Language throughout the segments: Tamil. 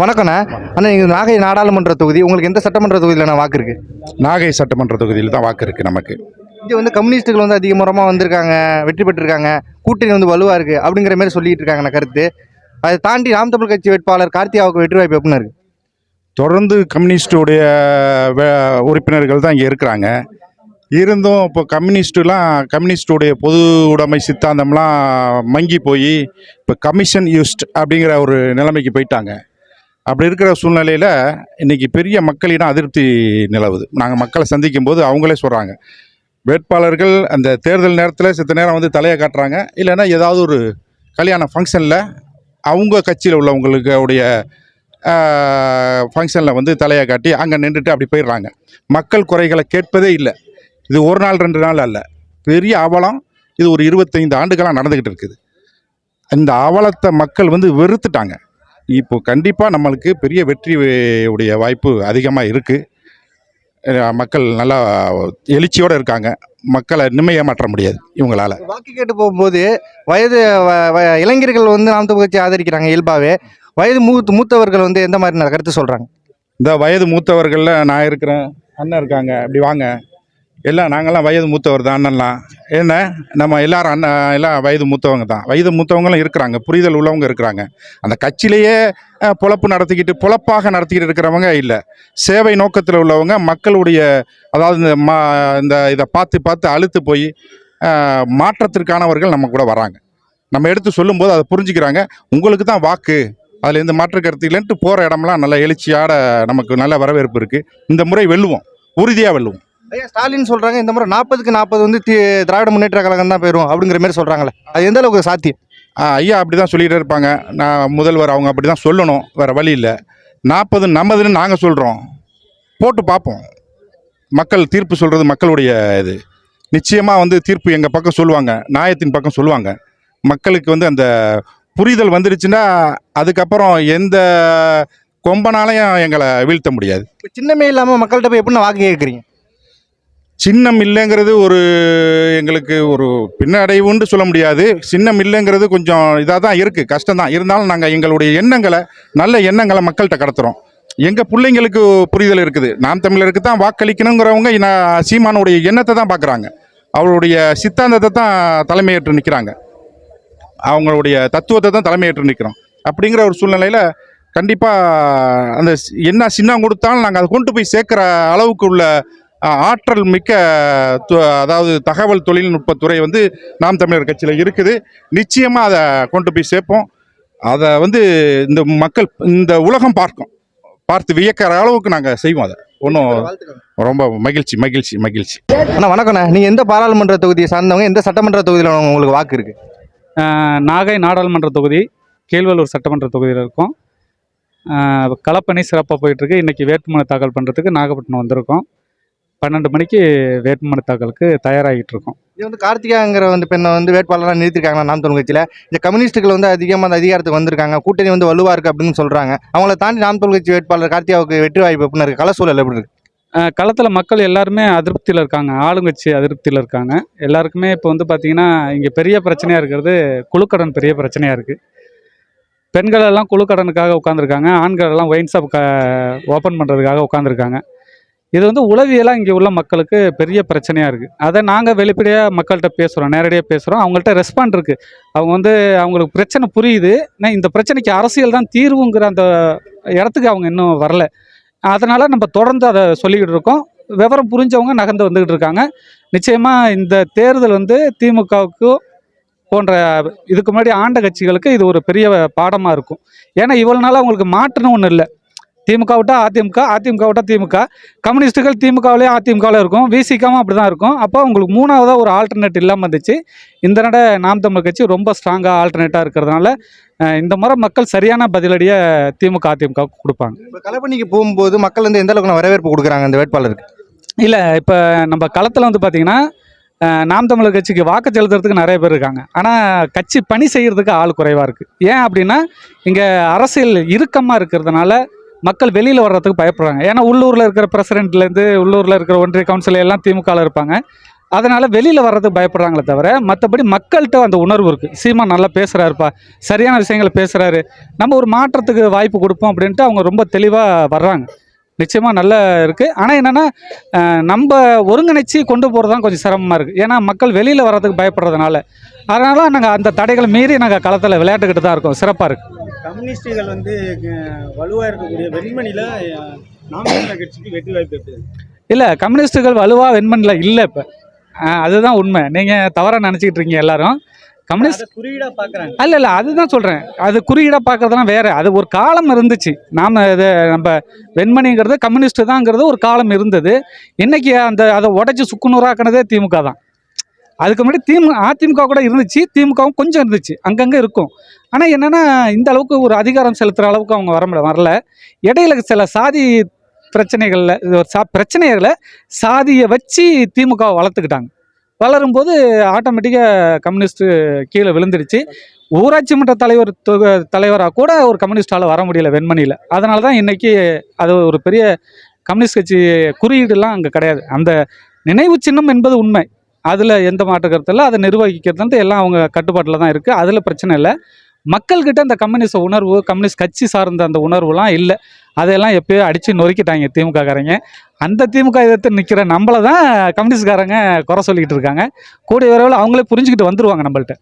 வணக்கண்ணா அண்ணா இது நாகை நாடாளுமன்ற தொகுதி. உங்களுக்கு எந்த சட்டமன்ற தொகுதியில் வாக்கு இருக்கு? நாகை சட்டமன்ற தொகுதியில் தான் வாக்கு இருக்குது நமக்கு. இங்கே வந்து கம்யூனிஸ்ட்டுகள் வந்து அதிகமாக வந்திருக்காங்க வெற்றி பெற்றிருக்காங்க கூட்டணி வந்து வலுவாக இருக்குது அப்படிங்கிற மாதிரி சொல்லிட்டு இருக்காங்க நான் கருத்து. அதை தாண்டி நாம் தமிழ் கட்சி வேட்பாளர் கார்த்தியாவுக்கு வெற்றி வாய்ப்பு எப்படின்னு இருக்கு? தொடர்ந்து கம்யூனிஸ்டுடைய உறுப்பினர்கள் தான் இங்கே இருக்கிறாங்க. இருந்தும் இப்போ கம்யூனிஸ்டுலாம் கம்யூனிஸ்டுடைய பொது உடைமை சித்தாந்தம்லாம் மங்கி போய் இப்போ கமிஷன் யூஸ்ட் அப்படிங்கிற ஒரு நிலைமைக்கு போயிட்டாங்க. அப்படி இருக்கிற சூழ்நிலையில் இன்றைக்கி பெரிய மக்களிடம் அதிருப்தி நிலவுது. நாங்கள் மக்களை சந்திக்கும் போது அவங்களே சொல்கிறாங்க வேட்பாளர்கள் அந்த தேர்தல் நேரத்தில் சித்த நேரம் வந்து தலையை காட்டுறாங்க. இல்லைன்னா ஏதாவது ஒரு கல்யாண ஃபங்க்ஷனில் அவங்க கட்சியில் உள்ளவங்களுக்கு உடைய ஃபங்க்ஷனில் வந்து தலையை காட்டி அங்கே நின்றுட்டு அப்படி போயிடுறாங்க. மக்கள் குறைகளை கேட்பதே இல்லை. இது ஒரு நாள் ரெண்டு நாள் அல்ல. பெரிய அவலம் இது ஒரு இருபத்தைந்து ஆண்டுகளாக நடந்துக்கிட்டு இருக்குது. இந்த அவலத்தை மக்கள் வந்து வெறுத்துட்டாங்க. இப்போ கண்டிப்பாக நம்மளுக்கு பெரிய வெற்றி உடைய வாய்ப்பு அதிகமாக இருக்குது மக்கள் நல்லா எழுச்சியோடு இருக்காங்க. மக்களை நிம்மதியாக மாற்ற முடியாது இவங்களால. வாக்கு கேட்டு போகும்போது வயது இளைஞர்கள் வந்து நாம் கட்சி ஆதரிக்கிறாங்க இயல்பாகவே வயது மூத்த மூத்தவர்கள் வந்து எந்த மாதிரி கருத்து சொல்கிறாங்க இந்த வயது மூத்தவர்களில் நான் இருக்கிறேன் அண்ணன் இருக்காங்க அப்படி வாங்க. எல்லாம் நாங்கள்லாம் வயது மூத்தவர் தான் அண்ணன்லாம். என்ன? நம்ம எல்லாரும் அண்ணன் எல்லாம் வயது மூத்தவங்க தான். வயது மூத்தவங்களும் இருக்கிறாங்க புரிதல் உள்ளவங்க இருக்கிறாங்க. அந்த கட்சியிலேயே பொழப்பு நடத்திக்கிட்டு பொழப்பாக நடத்திக்கிட்டு இருக்கிறவங்க இல்லை. சேவை நோக்கத்தில் உள்ளவங்க மக்களுடைய அதாவது இந்த மா இந்த இதை பார்த்து பார்த்து அழுத்து போய் மாற்றத்திற்கானவர்கள் நம்ம கூட வராங்க. நம்ம எடுத்து சொல்லும்போது அதை புரிஞ்சுக்கிறாங்க. உங்களுக்கு தான் வாக்கு. அதில் இந்த மாற்று கருத்து இல்லைன்ட்டு போகிற இடம்லாம் நல்ல எழுச்சியாட நமக்கு நல்ல வரவேற்பு இருக்குது இந்த முறை வெல்லுவோம். உறுதியாக வெல்லுவோம். ஐயா ஸ்டாலின் சொல்கிறாங்க இந்த முறை நாற்பதுக்கு நாற்பது வந்து தி- திராவிட முன்னேற்ற கழகம் தான் போயிடும் அப்படிங்கிற மாதிரி சொல்கிறாங்களே அது எந்த அளவுக்கு சாத்தியம்? ஐயா அப்படி தான் சொல்லிகிட்டே இருப்பாங்க. நான் முதல்வர் அவங்க அப்படி தான் சொல்லணும். வேறு வழி இல்லை. நாற்பது நமதுன்னு நாங்கள் சொல்கிறோம் போட்டு பார்ப்போம் மக்கள் தீர்ப்பு சொல்கிறது மக்களுடைய இது. நிச்சயமாக வந்து தீர்ப்பு எங்கள் பக்கம் சொல்லுவாங்க. நியாயத்தின் பக்கம் சொல்லுவாங்க. மக்களுக்கு வந்து அந்த புரிதல் வந்துடுச்சுன்னா அதுக்கப்புறம் எந்த கொம்பனாலையும் எங்களை வீழ்த்த முடியாது. இப்போ சின்னமே இல்லாமல் மக்கள்கிட்ட போய் எப்படின்னு வாக்கு கேட்குறீங்க சின்னம் இல்லைங்கிறது ஒரு எங்களுக்கு ஒரு பின்னடைவுன்னு சொல்ல முடியாது. சின்னம் இல்லைங்கிறது கொஞ்சம் இதாக தான் இருக்குது கஷ்டம் தான் இருந்தாலும் நாங்கள் எங்களுடைய எண்ணங்களை நல்ல எண்ணங்களை மக்கள்கிட்ட கடத்துகிறோம் எங்கள் பிள்ளைங்களுக்கு புரிதல் இருக்குது. நாம் தமிழருக்கு தான் வாக்களிக்கணுங்கிறவங்க நான் சீமானுடைய எண்ணத்தை தான் பார்க்குறாங்க. அவருடைய சித்தாந்தத்தை தான் தலைமையேற்று நிற்கிறாங்க அவங்களுடைய தத்துவத்தை தான் தலைமையேற்று நிற்கிறோம் அப்படிங்கிற ஒரு சூழ்நிலையில் கண்டிப்பாக அந்த சி- என்ன சின்னம் கொடுத்தாலும் நாங்கள் அதை கொண்டு போய் சேர்க்குற அளவுக்கு உள்ள ஆற்றல் மிக்க து- அதாவது தகவல் தொழில்நுட்பத்துறை வந்து நாம் தமிழர் கட்சியில் இருக்குது. நிச்சயமாக அதை கொண்டு போய் சேர்ப்போம். அதை வந்து இந்த மக்கள் இந்த உலகம் பார்க்கும். பார்த்து வியக்கிற அளவுக்கு நாங்கள் செய்வோம் அதை. ஒன்றும் ரொம்ப மகிழ்ச்சி மகிழ்ச்சி மகிழ்ச்சி. அண்ணா வணக்கண்ணா நீங்கள் எந்த பாராளுமன்ற தொகுதியை சார்ந்தவங்க எந்த சட்டமன்ற தொகுதியில் உங்களுக்கு வாக்கு இருக்குது நாகை நாடாளுமன்ற தொகுதி கீழ்வலூர் சட்டமன்ற தொகுதியில் இருக்கோம். ஆஹ் களப்பணி சிறப்பாக போயிட்டுருக்கு இன்றைக்கி வேட்புமனு தாக்கல் பண்ணுறதுக்கு நாகப்பட்டினம் வந்திருக்கோம். பன்னெண்டு மணிக்கு வேட்புமனு தாக்கலுக்கு தயாராகிட்டு இருக்கோம் இது வந்து கார்த்திகாங்கிற வந்து பெண்ணை வந்து வேட்பாளராக நிறுத்திருக்காங்க நாம் தமிழ் கட்சியில்? இந்த கம்யூனிஸ்ட்டுகள் வந்து அதிகமாக அந்த அதிகாரத்துக்கு வந்திருக்காங்க. கூட்டணி வந்து வலுவாக இருக்குது அப்படின்னு சொல்கிறாங்க அவங்கள தாண்டி நாம் தமிழ் கட்சி வேட்பாளர் கார்த்திகாவுக்கு வெற்றி வாய்ப்பு எப்படின்னு இருக்குது கல சூழல் எப்படி இருக்கு? களத்தில் மக்கள் எல்லாருமே அதிருப்தியில் இருக்காங்க. ஆளுங்கட்சி அதிருப்தியில் இருக்காங்க. எல்லாருக்குமே இப்போ வந்து பார்த்திங்கன்னா இங்கே பெரிய பிரச்சனையாக இருக்கிறது குழுக்கடன் பெரிய பிரச்சனையாக இருக்குது பெண்கள் எல்லாம் குழுக்கடனுக்காக உட்காந்துருக்காங்க ஆண்கள் எல்லாம் ஒயின் ஷாப் க ஓப்பன் பண்ணுறதுக்காக உட்காந்துருக்காங்க இது வந்து உளவியலாக இங்கே உள்ள மக்களுக்கு பெரிய பிரச்சனையாக இருக்குது அதை நாங்கள் வெளிப்படையாக மக்கள்கிட்ட பேசுகிறோம் நேரடியாக பேசுகிறோம் அவங்கள்ட்ட ரெஸ்பாண்ட் இருக்குது அவங்க வந்து அவங்களுக்கு பிரச்சனை புரியுது. ஆனால் இந்த பிரச்சனைக்கு அரசியல் தான் தீர்வுங்கிற அந்த இடத்துக்கு அவங்க இன்னும் வரல. அதனால் நம்ம தொடர்ந்து அதை சொல்லிக்கிட்டு இருக்கோம். விவரம் புரிஞ்சவங்க நகர்ந்து வந்துக்கிட்டு இருக்காங்க. நிச்சயமாக இந்த தேர்தல் வந்து திமுகவுக்கு போன்ற இதுக்கு முன்னாடி ஆண்ட கட்சிகளுக்கு இது ஒரு பெரிய பாடமாக இருக்கும். ஏன்னா இவ்வளோ நாள் அவங்களுக்கு மாற்றுன்னு ஒன்றும் இல்லை. திமுக விட்டா அதிமுக அதிமுக விட்டா திமுக. கம்யூனிஸ்ட்டுகள் திமுகவிலே அதிமுகவில் இருக்கும். விசிகாவும் அப்படி தான் இருக்கும். அப்போ உங்களுக்கு மூணாவதாக ஒரு ஆல்டர்னேட் இல்லாமல் இருந்துச்சு. இந்த நட நாம் தமிழ் கட்சி ரொம்ப ஸ்ட்ராங்காக ஆல்டர்னேட்டாக இருக்கிறதுனால இந்த முறை மக்கள் சரியான பதிலடியை திமுக அதிமுகவுக்கு கொடுப்பாங்க. இப்போ கலப்பணிக்கு போகும்போது மக்கள் வந்து எந்த அளவுக்கு வரவேற்பு கொடுக்குறாங்க அந்த வேட்பாளருக்கு? இல்லை இப்போ நம்ம களத்தில் வந்து பார்த்தீங்கன்னா நாம் தமிழர் கட்சிக்கு வாக்கு செலுத்துறதுக்கு நிறைய பேர் இருக்காங்க. ஆனால் கட்சி பணி செய்கிறதுக்கு ஆள் குறைவாக இருக்குது ஏன் அப்படின்னா இங்கே அரசியல் இறுக்கமாக இருக்கிறதுனால மக்கள் வெளியில் வர்றதுக்கு பயப்படுறாங்க. ஏன்னா உள்ளூரில் இருக்கிற பிரசிடென்ட்லேருந்து உள்ளூரில் இருக்கிற ஒன்றிய கவுன்சில் எல்லாம் திமுகவில் இருப்பாங்க. அதனால் வெளியில் வர்றதுக்கு பயப்படுறாங்களே தவிர மற்றபடி மக்கள்கிட்ட அந்த உணர்வு இருக்குது சீமா நல்லா பேசுகிறாருப்பா சரியான விஷயங்களை பேசுகிறாரு நம்ம ஒரு மாற்றத்துக்கு வாய்ப்பு கொடுப்போம் அப்படின்ட்டு அவங்க ரொம்ப தெளிவாக வர்றாங்க. நிச்சயமாக நல்லா இருக்குது ஆனால் என்னென்னா நம்ம ஒருங்கிணைச்சி கொண்டு போகிறது தான் கொஞ்சம் சிரமமாக இருக்குது ஏன்னா மக்கள் வெளியில் வர்றதுக்கு பயப்படுறதுனால. அதனால நாங்கள் அந்த தடைகளை மீறி நாங்கள் களத்தில் விளையாட்டுக்கிட்டு தான் இருக்கோம். சிறப்பாக இருக்குது கம்யூனிஸ்டுகள் வந்து அஹ், வலுவா இருக்கக்கூடிய வெண்மணில அஹ், நாம் தமிழர் கட்சிக்கு வெற்றி வாய்ப்பு எப்படி இருக்கு? இல்லை கம்யூனிஸ்ட்டுகள் வலுவாக வெண்மணில் இல்லை இப்போ. அதுதான் உண்மை. நீங்கள் தவறாக நினச்சிக்கிட்டு இருக்கீங்க எல்லாரும். கம்யூனிஸ்ட் குறியீடா பாக்குறாங்க அல்ல இல்லை அதுதான் சொல்கிறேன் அது குறியீடாக பார்க்கறதுலாம் வேறு. அது ஒரு காலம் இருந்துச்சு. நாம் இது நம்ம வெண்மணிங்கிறது கம்யூனிஸ்ட் தாங்கிறது ஒரு காலம் இருந்தது. இன்னைக்கு அந்த அதை உடச்சி சுக்குநூறாக்குனதே திமுக தான். அதுக்கு முன்னாடி திமுக அதிமுக கூட இருந்துச்சு. திமுகவும் கொஞ்சம் இருந்துச்சு. அங்கங்கே இருக்கும். ஆனால் என்னென்னா இந்த அளவுக்கு ஒரு அதிகாரம் செலுத்துகிற அளவுக்கு அவங்க வர வரல. இடையில சில சாதி பிரச்சனைகளில் இது ஒரு சா பிரச்சனைகளை சாதியை வச்சு திமுக வளர்த்துக்கிட்டாங்க. வளரும் போது ஆட்டோமேட்டிக்காக கம்யூனிஸ்ட்டு கீழே விழுந்துடுச்சு. ஊராட்சி மன்ற தலைவர் தொக தலைவராக கூட ஒரு கம்யூனிஸ்டால் வர முடியல வெண்மணியில். அதனால தான் இன்றைக்கி அது ஒரு பெரிய கம்யூனிஸ்ட் கட்சி குறியீடுலாம் அங்கே கிடையாது. அந்த நினைவு சின்னம் என்பது உண்மை. அதில் எந்த மாற்று கருத்து இல்லை அதை நிர்வகிக்கிறது வந்து எல்லாம் அவங்க கட்டுப்பாட்டில் தான் இருக்குது அதில் பிரச்சனை இல்லை. மக்கள்கிட்ட அந்த கம்யூனிஸ்ட் உணர்வு கம்யூனிஸ்ட் கட்சி சார்ந்த அந்த உணர்வுலாம் இல்லை. அதையெல்லாம் எப்பயோ அடித்து நொறுக்கிட்டாங்க திமுககாரங்க. அந்த திமுக எதிர்த்து நிற்கிற நம்மளை தான் கம்யூனிஸ்ட்காரங்க குறை சொல்லிக்கிட்டு இருக்காங்க. கூடிய விரைவில் அவங்களே புரிஞ்சுக்கிட்டு வந்துருவாங்க நம்மள்ட்ட.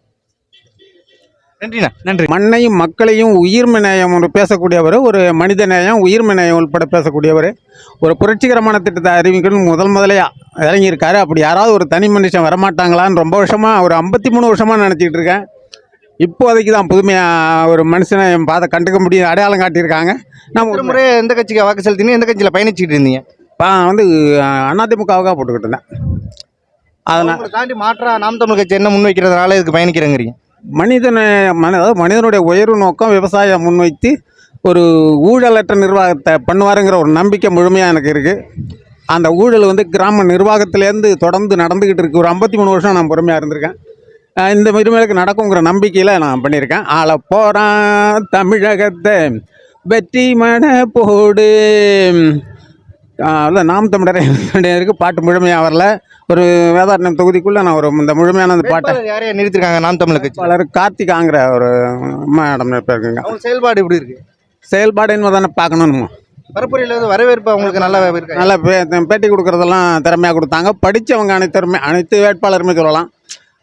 நன்றிண்ணா நன்றி. மண்ணையும் மக்களையும் உயிர்மை நேயம் பேசக்கூடியவர் ஒரு மனித நேயம் உயிர்மை நேயம் உள்பட பேசக்கூடியவர். ஒரு புரட்சிகரமான திட்டத்தை அறிவிக்கணும் முதல் முதலையாக இறங்கியிருக்காரு. அப்படி யாராவது ஒரு தனி மனுஷன் வரமாட்டாங்களான்னு ரொம்ப வருஷமாக ஒரு ஐம்பத்தி மூணு வருஷமாக நினச்சிக்கிட்டு இருக்கேன். இப்போதைக்கு தான் புதுமையாக ஒரு மனுஷனை பாதை கண்டுக்க முடியும் அடையாளம் காட்டியிருக்காங்க. ஒரு நம்ம முறை எந்த கட்சிக்கு வாக்கு செலுத்தினீங்க? எந்த கட்சியில் பயணிச்சுட்டு இருந்தீங்க? நான் வந்து அதிமுகவுக்காக போட்டுக்கிட்டு இருந்தேன். அதனால் தாண்டி மாற்றா நாம் தமிழ் கட்சி என்ன முன்வைக்கிறதுனால இதுக்கு பயணிக்கிறேங்கிறீங்க? மனிதனை மன அதாவது மனிதனுடைய உயர்வு நோக்கம் விவசாயம் முன்வைத்து ஒரு ஊழலற்ற நிர்வாகத்தை பண்ணுவாருங்கிற ஒரு நம்பிக்கை முழுமையாக எனக்கு இருக்குது அந்த ஊழல் வந்து கிராம நிர்வாகத்திலேருந்து தொடர்ந்து நடந்துக்கிட்டு இருக்கு. ஒரு ஐம்பத்தி மூணு வருஷம் நான் பொறுமையாக இருந்திருக்கேன். இந்த இனிமேலுக்கு நடக்குங்கிற நம்பிக்கையில் நான் பண்ணியிருக்கேன். ஆள போகிறான் தமிழகத்தை வெற்றி மட போடு. அதான் நாம் தமிழருக்கு பாட்டு முழுமையாக வரல. ஒரு வேதாரண்யம் தொகுதிக்குள்ளே நான் ஒரு இந்த முழுமையான அந்த பாட்டை வேட்பாளர் யாரையா நிறுத்திருக்காங்க நாம் தமிழ் கட்சி வேட்பாளர் கார்த்திகாங்கிற ஒரு மேடம் இருக்குங்க அவங்க செயல்பாடு எப்படி இருக்கு? செயல்பாடு என்ன தானே பார்க்கணுமா பரப்புரையில் வந்து வரவேற்பு அவங்களுக்கு நல்லா நல்லா பேட்டி கொடுக்குறதெல்லாம் திறமையாக கொடுத்தாங்க. படித்தவங்க அனைத்தருமே அனைத்து வேட்பாளருமே சொல்லலாம்.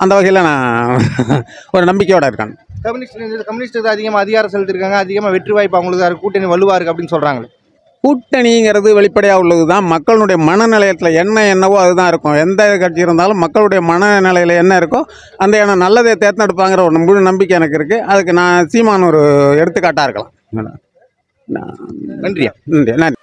அந்த வகையில் நான் ஒரு நம்பிக்கையோட இருக்கேன். கம்யூனிஸ்ட் கம்யூனிஸ்ட் தான் அதிகமாக அதிகாரம் செலுத்திருக்காங்க அதிகமாக வெற்றி வாய்ப்பு அவங்களுக்கு தான் கூட்டணி வலுவா இருக்கு அப்படின்னு சொல்றாங்களே. கூட்டணிங்கிறது வெளிப்படையாக உள்ளது தான் மக்களுடைய மனநிலையத்தில் என்ன என்னவோ அதுதான் இருக்கும். எந்த கட்சி இருந்தாலும் மக்களுடைய மனநிலையில் என்ன இருக்கோ அந்த எண்ணம் நல்லதை தேர்ந்தெடுப்பாங்கிற ஒரு முழு நம்பிக்கை எனக்கு இருக்குது அதுக்கு நான் சீமான் ஒரு எடுத்துக்காட்டாக இருக்கலாம். நான் நன்றியா? நன்றி நன்றி.